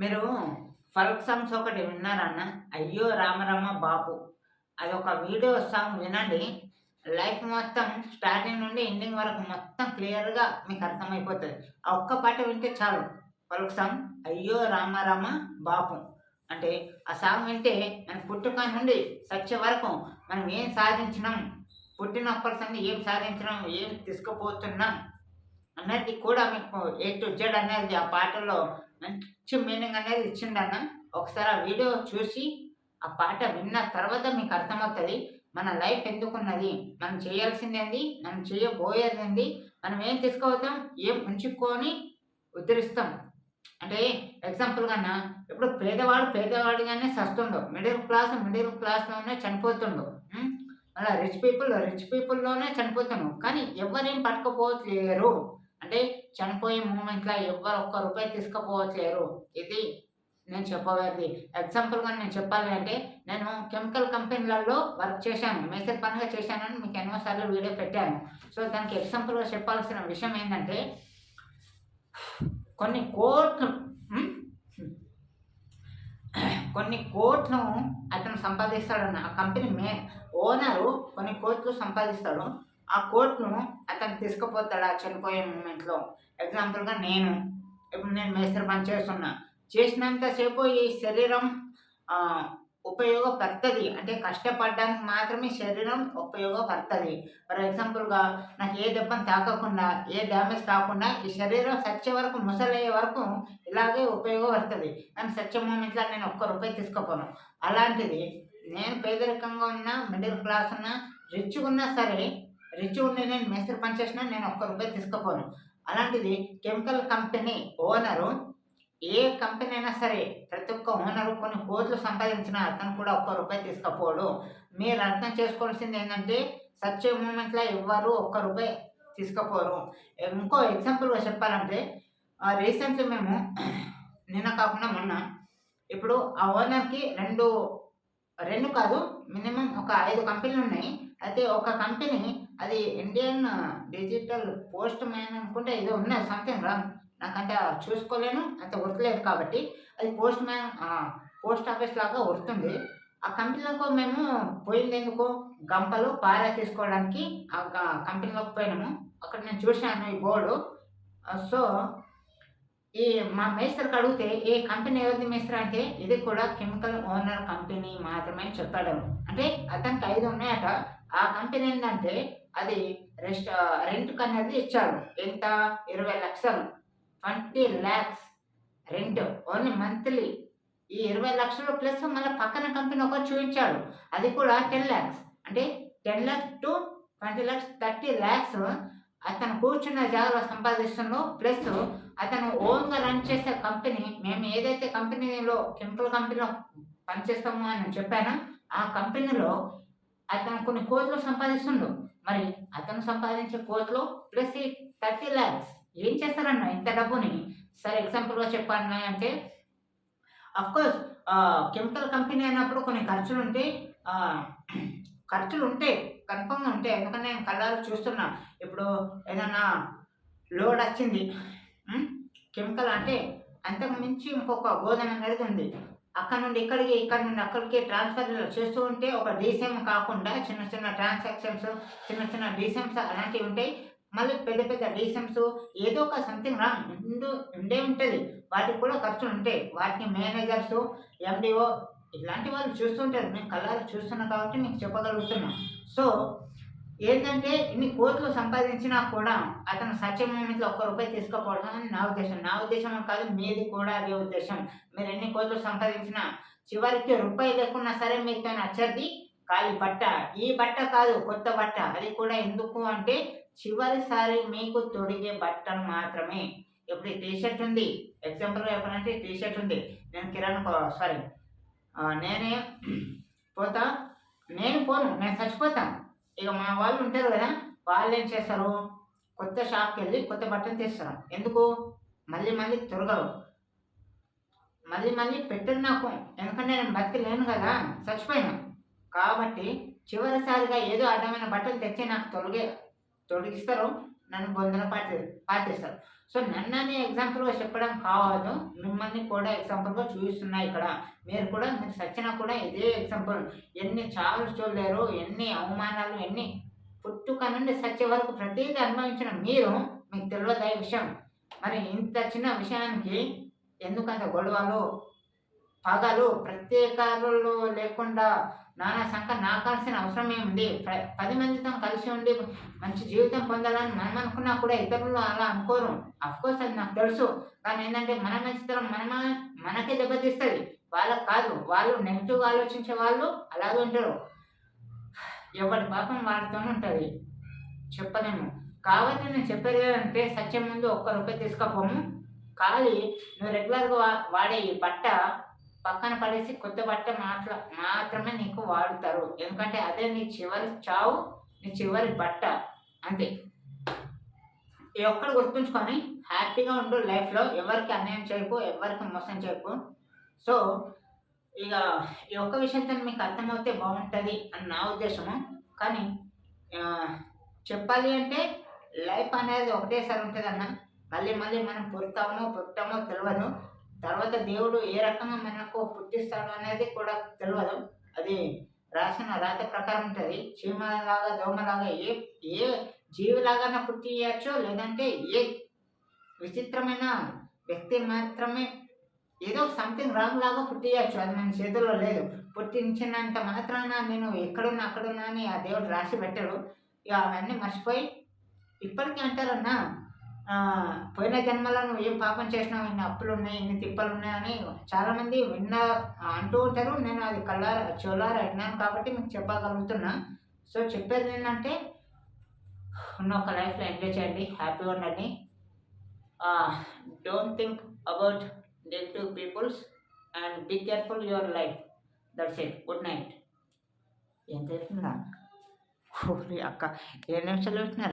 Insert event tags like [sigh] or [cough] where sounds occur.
మీరు ఫల్క్ సాంగ్స్ ఒకటి విన్నారన్న? అయ్యో రామరామ బాపు అది ఒక వీడియో సాంగ్ వినండి. లైఫ్ మొత్తం స్టార్టింగ్ నుండి ఎండింగ్ వరకు మొత్తం క్లియర్గా మీకు అర్థమైపోతుంది. ఆ ఒక్క పాట వింటే చాలు. ఫల్క్ సాంగ్ అయ్యో రామరామ బాపు అంటే ఆ సాంగ్ వింటే మన పుట్టుక నుండి సచ్చే వరకు మనం ఏం సాధించినాం? పుట్టినప్పటి సంగతి ఏం సాధించినాం? ఏం తీసుకుపోతున్నాం? అన్నది కూడా మీకు ఏ టు జెడ్ అనేది ఆ పాటలో మంచి మీనింగ్ అనేది ఇచ్చిండన్న. ఒకసారి ఆ వీడియో చూసి ఆ పాట విన్న తర్వాత మీకు అర్థమవుతుంది. మన లైఫ్ ఎందుకున్నది? మనం చేయాల్సింది ఏంది మనం చేయబోయేది ఏంది మనం ఏం తీసుకోవద్దాం? ఏం ఉంచుకొని ఉద్ధరిస్తాం. అంటే ఎగ్జాంపుల్ కన్నా ఇప్పుడు పేదవాడు పేదవాడిగానే సస్తుండవు మిడిల్ క్లాస్ మిడిల్ క్లాస్లోనే చనిపోతుండు. అలా రిచ్ పీపుల్ రిచ్ పీపుల్లోనే చనిపోతుండు. కానీ ఎవరేం పట్టుకపోవట్లేరు. అంటే చనిపోయే మూమెంట్లో ఎవ్వరు ఒక్క రూపాయి తీసుకుపోవట్లేరు. ఇది నేను చెప్పబోయేది. ఎగ్జాంపుల్గా నేను చెప్పాలి అంటే నేను కెమికల్ కంపెనీలలో వర్క్ చేశాను. మేసర్ పనిగా చేశానని మీకు ఎన్నోసార్లు వీడియో పెట్టాను. సో దానికి ఎగ్జాంపుల్గా చెప్పాల్సిన విషయం ఏంటంటే కొన్ని కోట్లు కొన్ని కోట్లు అతను సంపాదిస్తాడన్న ఆ కంపెనీ మే ఓనరు కొన్ని కోట్లు సంపాదిస్తాడు. ఆ కోట్ను అతను తీసుకుపోతాడు ఆ చనిపోయే మూమెంట్లో? ఎగ్జాంపుల్గా నేను. ఇప్పుడు నేను మేస్త్రి పని చేస్తున్నా. చేసినంతసేపు ఈ శరీరం ఉపయోగపడుతుంది. అంటే కష్టపడడానికి మాత్రమే శరీరం ఉపయోగపడుతుంది. ఫర్ ఎగ్జాంపుల్గా నాకు ఏ దెబ్బను తాకకుండా ఏ డ్యామేజ్ కాకుండా ఈ శరీరం సచ్చే వరకు ముసలయ్యే వరకు ఇలాగే ఉపయోగపడుతుంది. కానీ సచ్చే మూమెంట్లో నేను ఒక్క రూపాయి తీసుకోపోను. అలాంటిది నేను పేదరికంగా ఉన్నా మిడిల్ క్లాస్ ఉన్నా రిచ్గా ఉన్నా సరే రిచ్ ఉండి నేను మేస్త్రి పనిచేసినా నేను ఒక్క రూపాయి తీసుకుపోను. అలాంటిది కెమికల్ కంపెనీ ఓనరు ఏ కంపెనీ అయినా సరే ప్రతి ఒక్క ఓనరు కొన్ని కోట్లు సంపాదించిన అతను కూడా ఒక్క రూపాయి తీసుకుపోడు. మీరు అర్థం చేసుకోవాల్సింది ఏంటంటే సత్య మూమెంట్లో ఎవ్వరు ఒక్క రూపాయి తీసుకుపోరు. ఇంకో ఎగ్జాంపుల్గా చెప్పాలంటే రీసెంట్లీ మేము [clears throat] నిన్న కాకుండా మొన్న ఇప్పుడు ఆ ఓనర్కి రెండు రెండు కాదు మినిమం ఒక ఐదు కంపెనీలు ఉన్నాయి. అయితే ఒక కంపెనీ అది ఇండియన్ డిజిటల్ పోస్ట్ మ్యాన్ అనుకుంటే ఏదో ఉన్నది సంథింగ్ రాంగ్ నాకంటే చూసుకోలేను అంత గుర్తులేదు కాబట్టి అది పోస్ట్ మ్యాన్ పోస్ట్ ఆఫీస్ లాగా వస్తుంది ఆ కంపెనీలకు మేము పోయింది ఎందుకు గంపలు పారా తీసుకోవడానికి ఆ కంపెనీలోకి పోయినాము. అక్కడ నేను చూశాను ఈ బోర్డు సో ఈ మా మేస్త్రికి అడిగితే ఏ కంపెనీ ఎవరిది మేస్త్రి? అంటే ఇది కూడా కెమికల్ ఓనర్ కంపెనీ మాత్రమే చెప్పడం చెప్పాడు అంటే అతనికి ఐదు ఉన్నాయట. ఆ కంపెనీ ఏంటంటే అది రెస్ట్ రెంట్ అనేది ఇచ్చారు. ఎంత? ఇరవై లక్షలు. Twenty lakhs rent only monthly. ఈ ఇరవై లక్షలు ప్లస్ మళ్ళీ పక్కన కంపెనీ ఒకటి చూపించాడు అది కూడా టెన్ ల్యాక్స్. అంటే ten lakhs to twenty lakhs thirty lakhs అతను కూర్చున్న జాగాలో సంపాదిస్తుండో ప్లస్ అతను ఓన్గా రన్ చేసే కంపెనీ మేము ఏదైతే కంపెనీలో కెమికల్ కంపెనీలో పనిచేస్తాము అని చెప్పానో ఆ కంపెనీలో అతను కొన్ని కోట్లు సంపాదిస్తుండు. మరి అతను సంపాదించే కోట్లు ప్లస్ ఈ థర్టీ ల్యాక్స్. ఏం చేస్తారన్న ఇంత డబ్బుని? సరే ఎగ్జాంపుల్గా చెప్పాను అంటే అఫ్కోర్స్ కెమికల్ కంపెనీ అయినప్పుడు కొన్ని ఖర్చులు ఉంటాయి ఖర్చులు ఉంటాయి కన్ఫర్మ్గా ఉంటాయి ఎందుకంటే నేను కళ్ళారు చూస్తున్నా. ఇప్పుడు ఏదైనా లోడ్ వచ్చింది కెమికల్ అంటే అంతకు మించి ఇంకొక గోదాం అనేది ఉంది. అక్కడ నుండి ఇక్కడికి ఇక్కడ నుండి అక్కడికి ట్రాన్స్ఫర్లు చేస్తూ ఉంటే ఒక డీసీఎం కాకుండా చిన్న చిన్న ట్రాన్సాక్షన్స్ చిన్న చిన్న డీసీఎంస్ అలాంటివి ఉంటాయి. మళ్ళీ పెద్ద పెద్ద డీసీఎంస్ ఏదో ఒక సంథింగ్ రాంగ్ ఉండు ఉండే ఉంటుంది. వాటికి కూడా ఖర్చులు ఉంటాయి. వాటికి మేనేజర్స్ ఎండిఓ ఇలాంటి వాళ్ళు చూస్తుంటారు నేను కళ్ళారు చూస్తున్నాం కాబట్టి మీకు చెప్పగలుగుతున్నాం. సో ఏంటంటే ఇన్ని కోట్లు సంపాదించినా కూడా అతను సత్య ఒక్క రూపాయి తీసుకోకూడదు అని నా ఉద్దేశం. నా ఉద్దేశం కాదు మీది కూడా అదే ఉద్దేశం. మీరు ఎన్ని కోట్లు సంపాదించినా చివరికి రూపాయి లేకున్నా సరే మీతో నచ్చది ఖాళీ బట్ట. ఈ బట్ట కాదు కొత్త బట్ట. అది కూడా ఎందుకు అంటే చివరిసారి మీకు తొడిగే బట్టలు మాత్రమే. ఇప్పుడు టీ షర్ట్ ఉంది. ఎగ్జాంపుల్గా చెప్పాలంటే టీ షర్ట్ ఉంది. నేను కిరణ్ సారీ. నేనే పోతా. నేను పోను. నేను చచ్చిపోతాను. ఇక మా వాళ్ళు ఉంటారు కదా వాళ్ళు ఏం చేస్తారు? కొత్త షాప్కి వెళ్ళి కొత్త బట్టలు తీస్తారు. ఎందుకు? మళ్ళీ మళ్ళీ తొరగరు మళ్ళీ మళ్ళీ పెట్టరు నాకు. ఎందుకంటే నేను బతికలేను కదా చచ్చిపోయినా. కాబట్టి చివరిసారిగా ఏదో అడ్డమైన బట్టలు తెచ్చి నాకు తొలగే తొలగిస్తారు. నన్ను బొందన పాటి పాటిస్తారు. సో నన్ను అనే ఎగ్జాంపుల్గా చెప్పడం కావద్దు మిమ్మల్ని కూడా ఎగ్జాంపుల్గా చూపిస్తున్నా ఇక్కడ. మీరు కూడా మీరు సచ్చినా కూడా ఇదే ఎగ్జాంపుల్ ఎన్ని చాలు చూడలేరు ఎన్ని అవమానాలు ఎన్ని పుట్టుక నుండి సత్య వరకు ప్రతిదీ అనుభవించిన మీరు మీకు తెలియదు ఈ విషయం. మరి ఇంత చిన్న విషయానికి ఎందుకంత గొడవలు పగలు ప్రత్యేకాలు లేకుండా నానా సంఖ్య నాకాల్సిన అవసరం ఏముంది పది మందితో కలిసి ఉండి మంచి జీవితం పొందాలని మనం అనుకున్నా కూడా ఇతరులు అలా అనుకోరు. కోర్స్ అది నాకు తెలుసు. కానీ ఏంటంటే మన మంచితనం మన మనకే దెబ్బతీస్తుంది. వాళ్ళకి కాదు. వాళ్ళు నెగిటివ్గా ఆలోచించే వాళ్ళు అలాగే ఉంటారు. ఎవరి పాపం వాళ్ళతోనే ఉంటుంది. చెప్పలేము. కాబట్టి నేను చెప్పేది అంటే సత్యం ముందు ఒక్క రూపాయి తీసుకపోము. కానీ నువ్వు రెగ్యులర్గా వాడే ఈ బట్ట పక్కన పడేసి కొత్త బట్ట మాట్ల మాత్రమే నీకు వాడుతారు. ఎందుకంటే అదే నీ చివరి చావు నీ చివరి బట్ట అంతే. ఈ ఒక్కడు గుర్తుంచుకొని హ్యాపీగా ఉండు లైఫ్లో. ఎవరికి అన్యాయం చేయకు ఎవరికి మోసం చేయకు. సో ఇక ఈ ఒక్క విషయంతో మీకు అర్థమవుతే బాగుంటుంది అని నా ఉద్దేశము. కానీ చెప్పాలి అంటే లైఫ్ అనేది ఒకటేసారి ఉంటుంది అన్న మళ్ళీ మళ్ళీ మనం పుడతామో పుట్టామో తెలియదు తర్వాత దేవుడు ఏ రకంగా మనకు పుట్టిస్తాడు అనేది కూడా తెలియదు అది రాసిన రాత ప్రకారం ఉంటుంది. చీమలాగా దోమలాగా ఏ ఏ జీవిలాగా పుట్టియచ్చో లేదంటే ఏ విచిత్రమైన వ్యక్తి మాత్రమే ఏదో సంథింగ్ రాంగ్ లాగా పుట్టియచ్చు అది మన చేతుల్లో లేదు. పుట్టించినంత మాత్రాన నేను ఎక్కడున్నా అక్కడున్నా అని ఆ దేవుడు రాసి పెట్టాడు. ఇక అవన్నీ మర్చిపోయి ఇప్పటికీ అంటారన్నా పోయిన జన్మలో నువ్వు ఏం పాపం చేసినావు? ఇన్ని అప్పులు ఉన్నాయి ఇన్ని తిప్పలు ఉన్నాయని చాలామంది విన్న అంటూ ఉంటారు. నేను అది కళ్ళార చెవులార విన్నాను కాబట్టి మీకు చెప్పగలుగుతున్నా. సో చెప్పేది ఏంటంటే ఉన్న ఒక లైఫ్లో ఎంజాయ్ చేయండి హ్యాపీగా ఉండండి. Don't think about negative peoples and be careful your life that's it good night ఏం చేస్తుందా అక్క ఏ నిమిషాలు వచ్చినారు